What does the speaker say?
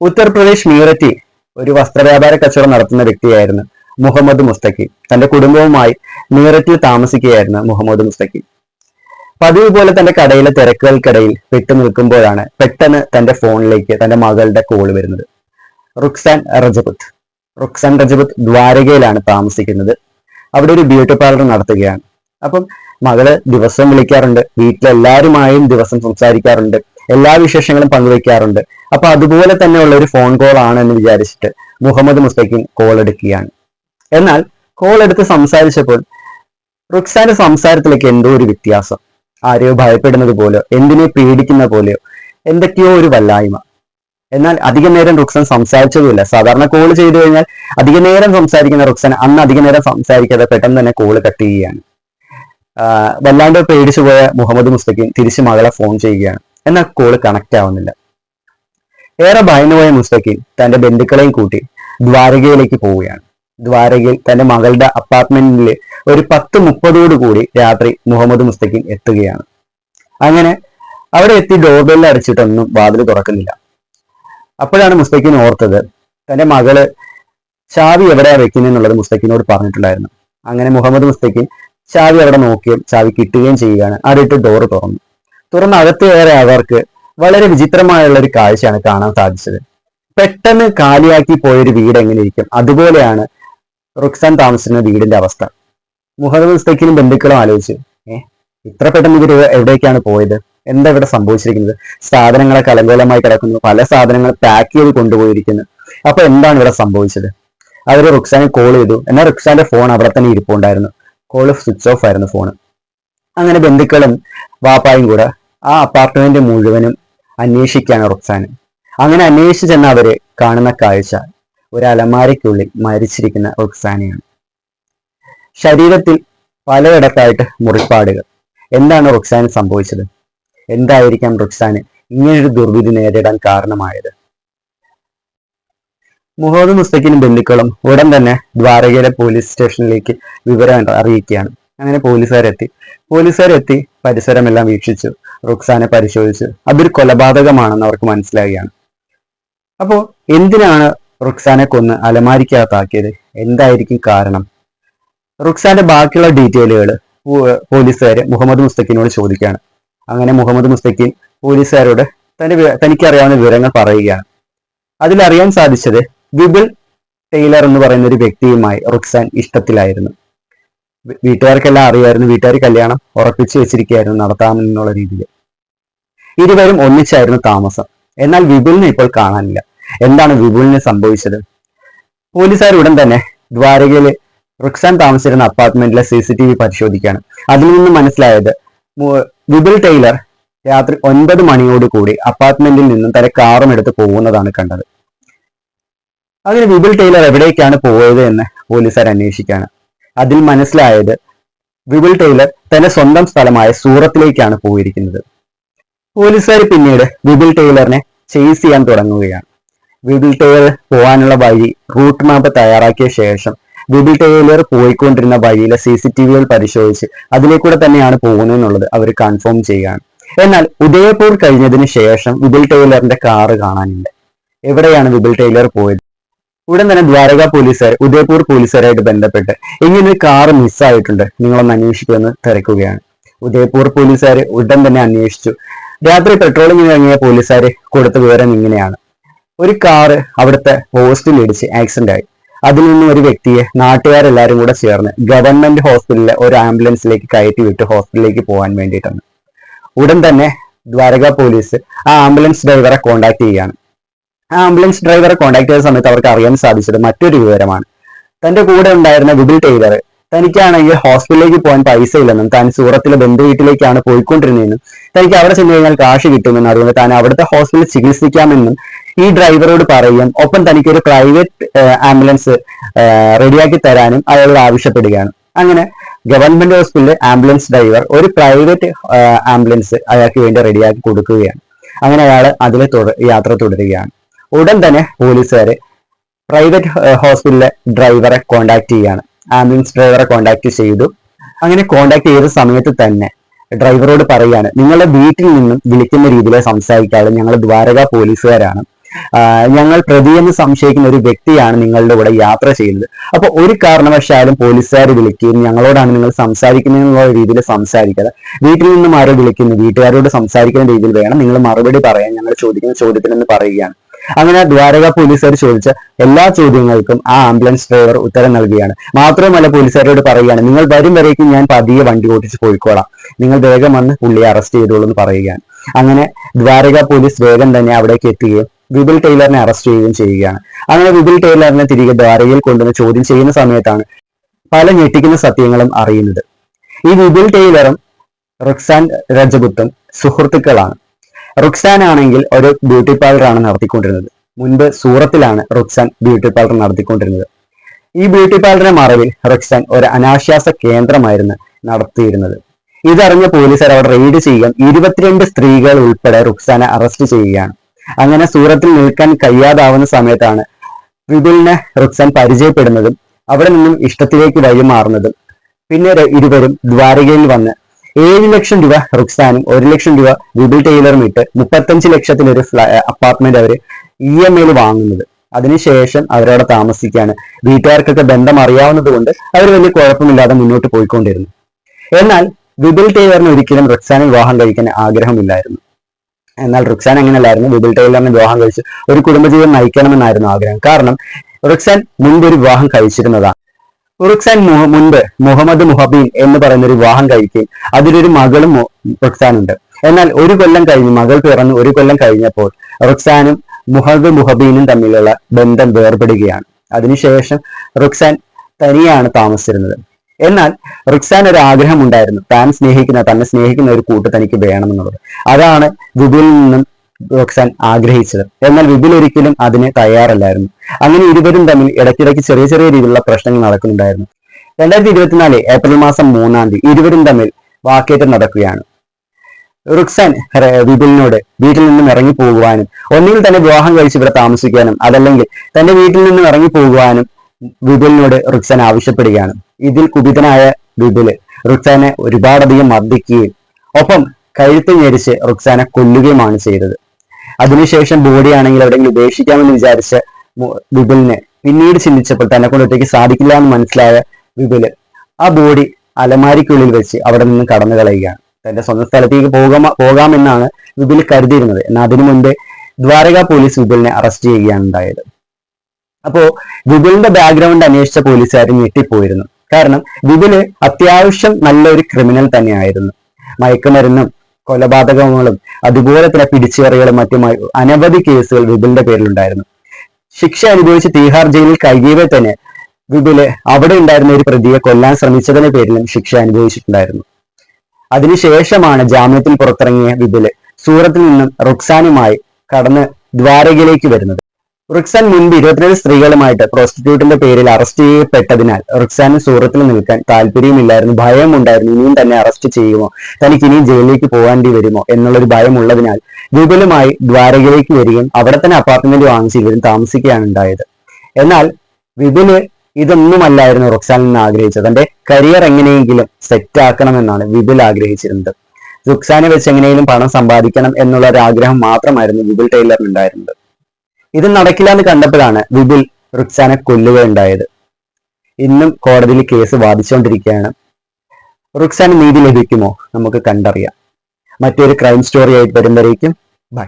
ഉത്തർപ്രദേശ് മീററ്റിൽ ഒരു വസ്ത്രവ്യാപാര കച്ചവടം നടത്തുന്ന വ്യക്തിയായിരുന്നു മുഹമ്മദ് മുസ്തഖി. തന്റെ കുടുംബവുമായി മീററ്റിൽ താമസിക്കുകയായിരുന്നു മുഹമ്മദ് മുസ്തഖി. പതിവ് പോലെ തന്റെ കടയിലെ തിരക്കുകൾക്കിടയിൽ പെട്ടു നിൽക്കുമ്പോഴാണ് പെട്ടെന്ന് തന്റെ ഫോണിലേക്ക് തന്റെ മകളുടെ കോൾ വരുന്നത്. റുക്സാൻ റജപുത്ത് റുക്സാൻ റജപുത്ത് ദ്വാരകയിലാണ് താമസിക്കുന്നത്. അവിടെ ഒരു ബ്യൂട്ടി പാർലർ നടത്തുകയാണ്. അപ്പം മകൾ ദിവസം വിളിക്കാറുണ്ട്. വീട്ടിലെല്ലാവരുമായും ദിവസം സംസാരിക്കാറുണ്ട്. എല്ലാ വിശേഷങ്ങളും പങ്കുവയ്ക്കാറുണ്ട് അപ്പൊ അതുപോലെ തന്നെയുള്ള ഒരു ഫോൺ കോൾ ആണ് എന്ന് വിചാരിച്ചിട്ട് മുഹമ്മദ് മുസ്തഖിൻ കോൾ എടുക്കുകയാണ്. എന്നാൽ കോൾ എടുത്ത് സംസാരിച്ചപ്പോൾ റുക്സാന്റെ സംസാരത്തിലേക്ക് എന്തോ ഒരു വ്യത്യാസം. ആരെയോ ഭയപ്പെടുന്നത് പോലെയോ എന്തിനെ പേടിക്കുന്ന പോലെയോ എന്തൊക്കെയോ ഒരു വല്ലായ്മ. എന്നാൽ അധിക നേരം റുക്സൻ സംസാരിച്ചതുമില്ല. സാധാരണ കോൾ ചെയ്തു കഴിഞ്ഞാൽ അധിക നേരം സംസാരിക്കുന്ന റുക്സൻ അന്ന് അധിക നേരം സംസാരിക്കാതെ പെട്ടെന്ന് തന്നെ കോൾ കട്ട് ചെയ്യുകയാണ്. വല്ലാണ്ട് പേടിച്ചു പോയ മുഹമ്മദ് മുസ്തഖിൻ തിരിച്ച് മകളെ ഫോൺ ചെയ്യുകയാണ്. എന്നാൽ കോൾ കണക്ട് ആവുന്നില്ല. ഏറെ ഭയന്നുപോയ മുസ്തഖിൻ തന്റെ ബന്ധുക്കളെയും കൂട്ടി ദ്വാരകയിലേക്ക് പോവുകയാണ്. ദ്വാരകയിൽ തന്റെ മകളുടെ അപ്പാർട്ട്മെന്റിൽ ഒരു പത്ത് മുപ്പതോട് കൂടി രാത്രി മുഹമ്മദ് മുസ്തഖിൻ എത്തുകയാണ്. അങ്ങനെ അവിടെ എത്തി ഡോർബെല്ല അടിച്ചിട്ടൊന്നും വാതിൽ തുറക്കുന്നില്ല. അപ്പോഴാണ് മുസ്തഖിൻ ഓർത്തത് തന്റെ മകൾ ചാവി എവിടെയാ വെക്കുന്നെന്നുള്ളത് മുസ്തഖിനോട് പറഞ്ഞിട്ടുണ്ടായിരുന്നു. അങ്ങനെ മുഹമ്മദ് മുസ്തഖിൻ ചാവി അവിടെ നോക്കുകയും ചാവി കിട്ടുകയും ചെയ്യുകയാണ്. അതിട്ട് ഡോറ് തുറന്നു. തുറന്ന് അകത്ത് കയറി അവർക്ക് വളരെ വിചിത്രമായുള്ള ഒരു കാഴ്ചയാണ് കാണാൻ സാധിച്ചത്. പെട്ടെന്ന് കാലിയാക്കി പോയൊരു വീട് എങ്ങനെ ഇരിക്കും? അതുപോലെയാണ് റുക്സാൻ താമസിക്കുന്ന വീടിന്റെ അവസ്ഥ. മുഹമ്മദ് മുസ്തഖിനും ബന്ധുക്കളും ആലോചിച്ചു ഏഹ് ഇത്ര പെട്ടെന്ന് ഇവർ എവിടേക്കാണ് പോയത്? എന്താ ഇവിടെ സംഭവിച്ചിരിക്കുന്നത്? സാധനങ്ങളെ കലങ്കോലമായി കിടക്കുന്നു പല സാധനങ്ങൾ പാക്ക് ചെയ്ത് കൊണ്ടുപോയിരിക്കുന്നു. അപ്പൊ എന്താണ് ഇവിടെ സംഭവിച്ചത്? അവർ റുക്സാനെ കോൾ ചെയ്തു. എന്നാൽ റുക്സാന്റെ ഫോൺ അവിടെ തന്നെ ഇരിപ്പുണ്ടായിരുന്നു. കോൾ സ്വിച്ച് ഓഫ് ആയിരുന്നു ഫോൺ അങ്ങനെ ബന്ധുക്കളും വാപ്പായും കൂടെ ആ അപ്പാർട്ട്മെന്റ് മുഴുവനും അന്വേഷിക്കുകയാണ് റുക്സാന്. അങ്ങനെ അന്വേഷിച്ചു ചെന്ന അവർ കാണുന്ന കാഴ്ച ഒരു അലമാരയ്ക്കുള്ളിൽ മരിച്ചിരിക്കുന്ന റുക്സാനെയാണ്. ശരീരത്തിൽ പലയിടത്തായിട്ട് മുറിപ്പാടുകൾ. എന്താണ് റുക്സാന് സംഭവിച്ചത്? എന്തായിരിക്കാം റുക്സാന് ഇങ്ങനൊരു ദുർവിധി നേരിടാൻ കാരണമായത്? മുഹമ്മദ് മുസ്തഖിനും ബന്ധുക്കളും ഉടൻ തന്നെ ദ്വാരകയിലെ പോലീസ് സ്റ്റേഷനിലേക്ക് വിവരം അറിയിക്കുകയാണ്. അങ്ങനെ പോലീസുകാരെത്തി. പോലീസുകാരെത്തി പരിസരമെല്ലാം വീക്ഷിച്ചു. റുക്സാനെ പരിശോധിച്ച് അതൊരു കൊലപാതകമാണെന്ന് അവർക്ക് മനസ്സിലാവുകയാണ്. അപ്പോൾ എന്തിനാണ് റുക്സാനെ കൊന്ന് അലമാരിക്കകത്താക്കിയത്? എന്തായിരിക്കും കാരണം? റുക്സാന്റെ ബാക്കിയുള്ള ഡീറ്റെയിലുകൾ പോലീസുകാരെ മുഹമ്മദ് മുസ്തഖിനോട് ചോദിക്കുകയാണ്. അങ്ങനെ മുഹമ്മദ് മുസ്തഖിൻ പോലീസുകാരോട് തന്റെ തനിക്കറിയാവുന്ന വിവരങ്ങൾ പറയുകയാണ്. അതിലറിയാൻ സാധിച്ചത് വിപുൽ ടൈലർ എന്ന് പറയുന്ന ഒരു വ്യക്തിയുമായി റുക്സാൻ ഇഷ്ടത്തിലായിരുന്നു. വീട്ടുകാർക്കെല്ലാം അറിയായിരുന്നു. വീട്ടുകാർ കല്യാണം ഉറപ്പിച്ചു വെച്ചിരിക്കുകയായിരുന്നു നടത്താമെന്നുള്ള രീതിയിൽ ഇരുവരും ഒന്നിച്ചായിരുന്നു താമസം. എന്നാൽ വിപുലിനെ ഇപ്പോൾ കാണാനില്ല. എന്താണ് വിപുലിന് സംഭവിച്ചത്? പോലീസുകാർ ഉടൻ തന്നെ ദ്വാരകയിലെ റുക്സാൻ താമസിച്ചിരുന്ന അപ്പാർട്ട്മെന്റിലെ സി സി ടി വി പരിശോധിക്കുകയാണ്. അതിൽ നിന്ന് മനസ്സിലായത് വിപുൽ ടൈലർ രാത്രി ഒൻപത് മണിയോട് കൂടി അപ്പാർട്ട്മെന്റിൽ നിന്നും തന്റെ കാറും എടുത്ത് പോകുന്നതാണ് കണ്ടത്. അങ്ങനെ വിപുൽ ടൈലർ എവിടേക്കാണ് പോയത് എന്ന് പോലീസുകാർ അന്വേഷിക്കുകയാണ്. അതിൽ മനസ്സിലായത് വിപുൽ ടൈലർ തന്റെ സ്വന്തം സ്ഥലമായ സൂറത്തിലേക്കാണ് പോയിരിക്കുന്നത്. പോലീസുകാർ പിന്നീട് വിപുൽ ടൈലറിനെ ചേസ് ചെയ്യാൻ തുടങ്ങുകയാണ്. വിപുൽ ടൈലർ പോകാനുള്ള വഴി റൂട്ട് മാപ്പ് തയ്യാറാക്കിയ ശേഷം വിപുൽ ടൈലർ പോയിക്കൊണ്ടിരുന്ന വഴിയിലെ സി സി ടി വികൾ പരിശോധിച്ച് അതിലേക്കൂടെ തന്നെയാണ് പോകുന്നതെന്നുള്ളത് അവർ കൺഫേം ചെയ്യുകയാണ്. എന്നാൽ ഉദയപൂർ കഴിഞ്ഞതിന് ശേഷം വിപുൽ ടൈലറിന്റെ കാറ് കാണാനുണ്ട്. എവിടെയാണ് വിപുൽ ടൈലർ പോയത്? ഉടൻ തന്നെ ദ്വാരക പോലീസുകാർ ഉദയപൂർ പോലീസുകാരായിട്ട് ബന്ധപ്പെട്ട് ഇങ്ങനെ കാറ് മിസ്സായിട്ടുണ്ട് നിങ്ങളൊന്ന് അന്വേഷിക്കുമെന്ന് തിരക്കുകയാണ്. ഉദയപൂർ പോലീസുകാർ ഉടൻ തന്നെ അന്വേഷിച്ചു. രാത്രി പെട്രോളിംഗിന് ഇറങ്ങിയ പോലീസുകാർ കൊടുത്ത വിവരം ഇങ്ങനെയാണ്. ഒരു കാറ് അവിടുത്തെ പോസ്റ്റിൽ ഇടിച്ച് ആക്സിഡന്റ് ആയി. അതിൽ നിന്നും ഒരു വ്യക്തിയെ നാട്ടുകാരെല്ലാരും കൂടെ ചേർന്ന് ഗവൺമെന്റ് ഹോസ്പിറ്റലിലെ ഒരു ആംബുലൻസിലേക്ക് കയറ്റി വിട്ട് ഹോസ്പിറ്റലിലേക്ക് പോകാൻ വേണ്ടിയിട്ടാണ്. ഉടൻ തന്നെ ദ്വാരക പോലീസ് ആ ആംബുലൻസ് ഡ്രൈവറെ കോണ്ടാക്ട് ചെയ്യുകയാണ്. ആ ആംബുലൻസ് ഡ്രൈവറെ കോണ്ടാക്ട് ചെയ്ത സമയത്ത് അവർക്ക് അറിയാൻ സാധിച്ചത് മറ്റൊരു വിവരമാണ്. തന്റെ കൂടെ ഉണ്ടായിരുന്ന വിബിൽ ടൈലർ തനിക്കാണെങ്കിൽ ഹോസ്പിറ്റലിലേക്ക് പോകാൻ പൈസ ഇല്ലെന്നും താൻ സൂറത്തിലെ ബന്ധു വീട്ടിലേക്കാണ് പോയിക്കൊണ്ടിരുന്നതെന്നും തനിക്ക് അവിടെ ചെന്ന് കഴിഞ്ഞാൽ കാശ് കിട്ടുമെന്നും അതുകൊണ്ട് താൻ അവിടുത്തെ ഹോസ്പിറ്റലിൽ ചികിത്സിക്കാമെന്നും ഈ ഡ്രൈവറോട് പറയും ഒപ്പം തനിക്ക് ഒരു പ്രൈവറ്റ് ആംബുലൻസ് റെഡിയാക്കി തരാനും അയാളോട് ആവശ്യപ്പെടുകയാണ്. അങ്ങനെ ഗവൺമെന്റ് ഹോസ്പിറ്റലിലെ ആംബുലൻസ് ഡ്രൈവർ ഒരു പ്രൈവറ്റ് ആംബുലൻസ് അയാൾക്ക് വേണ്ടി റെഡിയാക്കി കൊടുക്കുകയാണ്. അങ്ങനെ അയാൾ അതിൽ യാത്ര തുടരുകയാണ്. ഉടൻ തന്നെ പോലീസുകാർ പ്രൈവറ്റ് ഹോസ്പിറ്റലിലെ ഡ്രൈവറെ കോണ്ടാക്ട് ചെയ്യാണ് ആംബുലൻസ് ഡ്രൈവറെ കോണ്ടാക്ട് ചെയ്തു. അങ്ങനെ കോണ്ടാക്ട് ചെയ്ത സമയത്ത് തന്നെ ഡ്രൈവറോട് പറയുകയാണ് നിങ്ങളുടെ വീട്ടിൽ നിന്നും വിളിക്കുന്ന രീതിയിലെ സംസാരിക്കാതെ ഞങ്ങൾ ദ്വാരക പോലീസുകാരാണ്. ഞങ്ങൾ പ്രതി എന്ന് സംശയിക്കുന്ന ഒരു വ്യക്തിയാണ് നിങ്ങളുടെ കൂടെ യാത്ര ചെയ്യുന്നത്. അപ്പൊ ഒരു കാരണവശാലും പോലീസുകാർ വിളിക്കുകയും ഞങ്ങളോടാണ് നിങ്ങൾ സംസാരിക്കുന്നത് എന്നുള്ള രീതിയിൽ സംസാരിക്കാതെ വീട്ടിൽ നിന്നും ആരോ വിളിക്കുന്നു വീട്ടുകാരോട് സംസാരിക്കുന്ന രീതിയിൽ വേണം നിങ്ങൾ മറുപടി പറയാൻ. ഞങ്ങൾ ചോദിക്കുന്ന ചോദ്യത്തിനെന്ന് പറയുകയാണ്. അങ്ങനെ ദ്വാരക പോലീസുകാർ ചോദിച്ച എല്ലാ ചോദ്യങ്ങൾക്കും ആ ആംബുലൻസ് ഡ്രൈവർ ഉത്തരം നൽകുകയാണ്. മാത്രമല്ല പോലീസുകാരോട് പറയുകയാണ് നിങ്ങൾ വരും വരേക്കും ഞാൻ പതിയെ വണ്ടി ഓടിച്ച് പോയിക്കോളാം. നിങ്ങൾ വേഗം വന്ന് പുള്ളിയെ അറസ്റ്റ് ചെയ്തോളൂ എന്ന് പറയുകയാണ്. അങ്ങനെ ദ്വാരക പോലീസ് വേഗം തന്നെ അവിടേക്ക് എത്തുകയും വിപിൽ ടൈലറിനെ അറസ്റ്റ് ചെയ്യുകയും ചെയ്യുകയാണ്. അങ്ങനെ വിപിൽ ടൈലറിനെ തിരികെ ദ്വാരകയിൽ കൊണ്ടുവന്ന് ചോദ്യം ചെയ്യുന്ന സമയത്താണ് പല ഞെട്ടിക്കുന്ന സത്യങ്ങളും അറിയുന്നത്. ഈ വിപിൽ ടൈലറും റക്സാൻ രജപുത്തും സുഹൃത്തുക്കളാണ്. റുക്സാൻ ആണെങ്കിൽ ഒരു ബ്യൂട്ടി പാർലറാണ് നടത്തിക്കൊണ്ടിരുന്നത്. മുൻപ് സൂറത്തിലാണ് റുക്സാൻ ബ്യൂട്ടി പാർലർ നടത്തിക്കൊണ്ടിരുന്നത്. ഈ ബ്യൂട്ടി പാർലറിന്റെ മറവിൽ റുക്സാൻ ഒരു അനാശ്വാസ കേന്ദ്രമായിരുന്നു നടത്തിയിരുന്നത്. ഇതറിഞ്ഞ പോലീസുകാർ അവിടെ റെയ്ഡ് ചെയ്യുകയും ഇരുപത്തിരണ്ട് സ്ത്രീകൾ ഉൾപ്പെടെ റുക്സാനെ അറസ്റ്റ് ചെയ്യുകയാണ്. അങ്ങനെ സൂറത്തിൽ നിൽക്കാൻ കഴിയാതാവുന്ന സമയത്താണ് വിപുലിനെ റുക്സാൻ പരിചയപ്പെടുന്നതും അവിടെ നിന്നും ഇഷ്ടത്തിലേക്ക് വഴിമാറുന്നതും. പിന്നെ ഇരുവരും ദ്വാരകയിൽ വന്ന് ഏഴ് ലക്ഷം രൂപ റുക്സാനും ഒരു ലക്ഷം രൂപ വിപിൾ ടൈലറും ഇട്ട് മുപ്പത്തഞ്ച് ലക്ഷത്തിലൊരു അപ്പാർട്ട്മെന്റ് അവർ ഇ എം ഐയിൽ വാങ്ങുന്നത്. അതിനുശേഷം അവരവിടെ താമസിക്കുകയാണ് വീട്ടുകാർക്കൊക്കെ ബന്ധം അറിയാവുന്നത് കൊണ്ട് അവർ വലിയ കുഴപ്പമില്ലാതെ മുന്നോട്ട് പോയിക്കൊണ്ടിരുന്നു. എന്നാൽ വിബിൽ ടൈലറിന് ഒരിക്കലും റുക്സാനെ വിവാഹം കഴിക്കാൻ ആഗ്രഹമില്ലായിരുന്നു. എന്നാൽ റുക്സാൻ അങ്ങനെയല്ലായിരുന്നു. വിപിൾ ടൈലറിനെ വിവാഹം കഴിച്ച് ഒരു കുടുംബജീവിതം നയിക്കണമെന്നായിരുന്നു ആഗ്രഹം. കാരണം റുക്സാൻ മുൻപ് ഒരു വിവാഹം കഴിച്ചിരുന്നതാണ് റുക്സാൻ മുൻപ് മുഹമ്മദ് മുഹബീൻ എന്ന് പറയുന്ന ഒരു വിവാഹം കഴിക്കുകയും അതിലൊരു മകളും റുക്സാനുണ്ട് എന്നാൽ ഒരു കൊല്ലം കഴിഞ്ഞ് മകൾ പിറന്ന് ഒരു കൊല്ലം കഴിഞ്ഞപ്പോൾ റുക്സാനും മുഹമ്മദ് മുഹബീനും തമ്മിലുള്ള ബന്ധം വേർപെടുകയാണ്. അതിനുശേഷം റുക്സാൻ തനിയാണ് താമസിച്ചിരുന്നത്. എന്നാൽ റുക്സാൻ ഒരു ആഗ്രഹം ഉണ്ടായിരുന്നു. താൻ സ്നേഹിക്കുന്ന തന്നെ സ്നേഹിക്കുന്ന ഒരു കൂട്ട് തനിക്ക് വേണമെന്നുള്ളത്. അതാണ് വിപിൽ നിന്നും റോക്സാൻ ആഗ്രഹിച്ചത്. എന്നാൽ വിപിൻ ഒരിക്കലും അതിന് തയ്യാറല്ലായിരുന്നു. അങ്ങനെ ഇരുവരും തമ്മിൽ ഇടയ്ക്കിടയ്ക്ക് ചെറിയ ചെറിയ രീതിയിലുള്ള പ്രശ്നങ്ങൾ നടക്കുന്നുണ്ടായിരുന്നു. രണ്ടായിരത്തി ഇരുപത്തിനാല് ഏപ്രിൽ മാസം മൂന്നാം തീയതി ഇരുവരും തമ്മിൽ വാക്കേറ്റം നടക്കുകയാണ്. റുക്സാൻ വിപിലിനോട് വീട്ടിൽ നിന്നും ഇറങ്ങി പോകുവാനും ഒന്നുകിൽ തന്നെ വിവാഹം കഴിച്ച് ഇവിടെ താമസിക്കാനും അതല്ലെങ്കിൽ തന്റെ വീട്ടിൽ നിന്നും ഇറങ്ങി പോകുവാനും വിപിലിനോട് റുക്സാൻ ആവശ്യപ്പെടുകയാണ്. ഇതിൽ കുപിതനായ വിപിൽ റുക്സാനെ ഒരുപാടധികം മർദ്ദിക്കുകയും ഒപ്പം കഴുത്ത് ഞെരിച്ച് റുക്സാനെ കൊല്ലുകയുമാണ് ചെയ്തത്. അതിനുശേഷം ബോഡി ആണെങ്കിൽ എവിടെയെങ്കിലും ഉപേക്ഷിക്കാമെന്ന് വിചാരിച്ച വിപുലിനെ പിന്നീട് ചിന്തിച്ചപ്പോൾ തന്നെ കൊണ്ട് ഒറ്റയ്ക്ക് സാധിക്കില്ല എന്ന് മനസ്സിലായ വിപുൽ ആ ബോഡി അലമാരിക്കുള്ളിൽ വെച്ച് അവിടെ നിന്ന് കടന്നു കളയുകയാണ്. തന്റെ സ്വന്തം സ്ഥലത്തേക്ക് പോകാമ പോകാമെന്നാണ് വിപുൽ കരുതിയിരുന്നത്. എന്നാൽ അതിനു മുൻപ് ദ്വാരക പോലീസ് വിപുലിനെ അറസ്റ്റ് ചെയ്യുകയാണ് ഉണ്ടായത് അപ്പോ വിപുലിന്റെ ബാക്ക്ഗ്രൗണ്ട് അന്വേഷിച്ച പോലീസുകാർ ഞെട്ടിപ്പോയിരുന്നു. കാരണം വിപുൽ അത്യാവശ്യം നല്ലൊരു ക്രിമിനൽ തന്നെയായിരുന്നു. മയക്കുമരുന്നും കൊലപാതകങ്ങളും അതുപോലെ തന്നെ പിടിച്ചുകറികളും മറ്റുമായി അനവധി കേസുകൾ വിപുലിന്റെ പേരിലുണ്ടായിരുന്നു. ശിക്ഷ അനുഭവിച്ച് തീഹാർ ജയിലിൽ കഴിയവേ തന്നെ വിപുൽ അവിടെ ഉണ്ടായിരുന്ന ഒരു പ്രതിയെ കൊല്ലാൻ ശ്രമിച്ചതിന്റെ പേരിലും ശിക്ഷ അനുഭവിച്ചിട്ടുണ്ടായിരുന്നു. അതിനുശേഷമാണ് ജാമ്യത്തിൽ പുറത്തിറങ്ങിയ വിപുൽ സൂറത്തിൽ നിന്നും റുക്സാനുമായി കടന്ന് ദ്വാരകയിലേക്ക് വരുന്നത്. റിക്സാൻ മുൻപ് ഇരുപത്തിരണ്ട് സ്ത്രീകളുമായിട്ട് പ്രോസ്റ്റിറ്റ്യൂട്ടിന്റെ പേരിൽ അറസ്റ്റ് ചെയ്യപ്പെട്ടതിനാൽ റിക്സാന് സൂറത്തിൽ നിൽക്കാൻ താല്പര്യമില്ലായിരുന്നു ഭയമുണ്ടായിരുന്നു ഇനിയും തന്നെ അറസ്റ്റ് ചെയ്യുമോ തനിക്ക് ഇനിയും ജയിലിലേക്ക് പോകേണ്ടി വരുമോ എന്നുള്ളൊരു ഭയമുള്ളതിനാൽ വിപുലമായി ദ്വാരകയിലേക്ക് വരികയും അവിടെ തന്നെ അപ്പാർട്ട്മെന്റ് വാങ്ങിച്ച് ഇവരും താമസിക്കുകയാണ് ഉണ്ടായത് എന്നാൽ വിപുൽ ഇതൊന്നുമല്ലായിരുന്നു റുക്സാൻ നിന്ന് ആഗ്രഹിച്ചത്. തന്റെ കരിയർ എങ്ങനെയെങ്കിലും സെറ്റ് ആക്കണമെന്നാണ് വിപുൽ ആഗ്രഹിച്ചിരുന്നത്. റുക്സാനെ വെച്ച് എങ്ങനെയെങ്കിലും പണം സമ്പാദിക്കണം എന്നുള്ള ഒരു ആഗ്രഹം മാത്രമായിരുന്നു വിപുൽ ടൈലറിന് ഉണ്ടായിരുന്നത്. ഇത് നടക്കില്ല എന്ന് കണ്ടപ്പോഴാണ് വിപുൽ റുക്സാനെ കൊല്ലുകയുണ്ടായത്. ഇന്നും കോടതിയിൽ കേസ് വാദിച്ചുകൊണ്ടിരിക്കുകയാണ് റുക്സാന് നീതി ലഭിക്കുമോ നമുക്ക് കണ്ടറിയാം. മറ്റൊരു ക്രൈം സ്റ്റോറി ആയിട്ട് വരുമ്പോഴേക്കും. ബൈ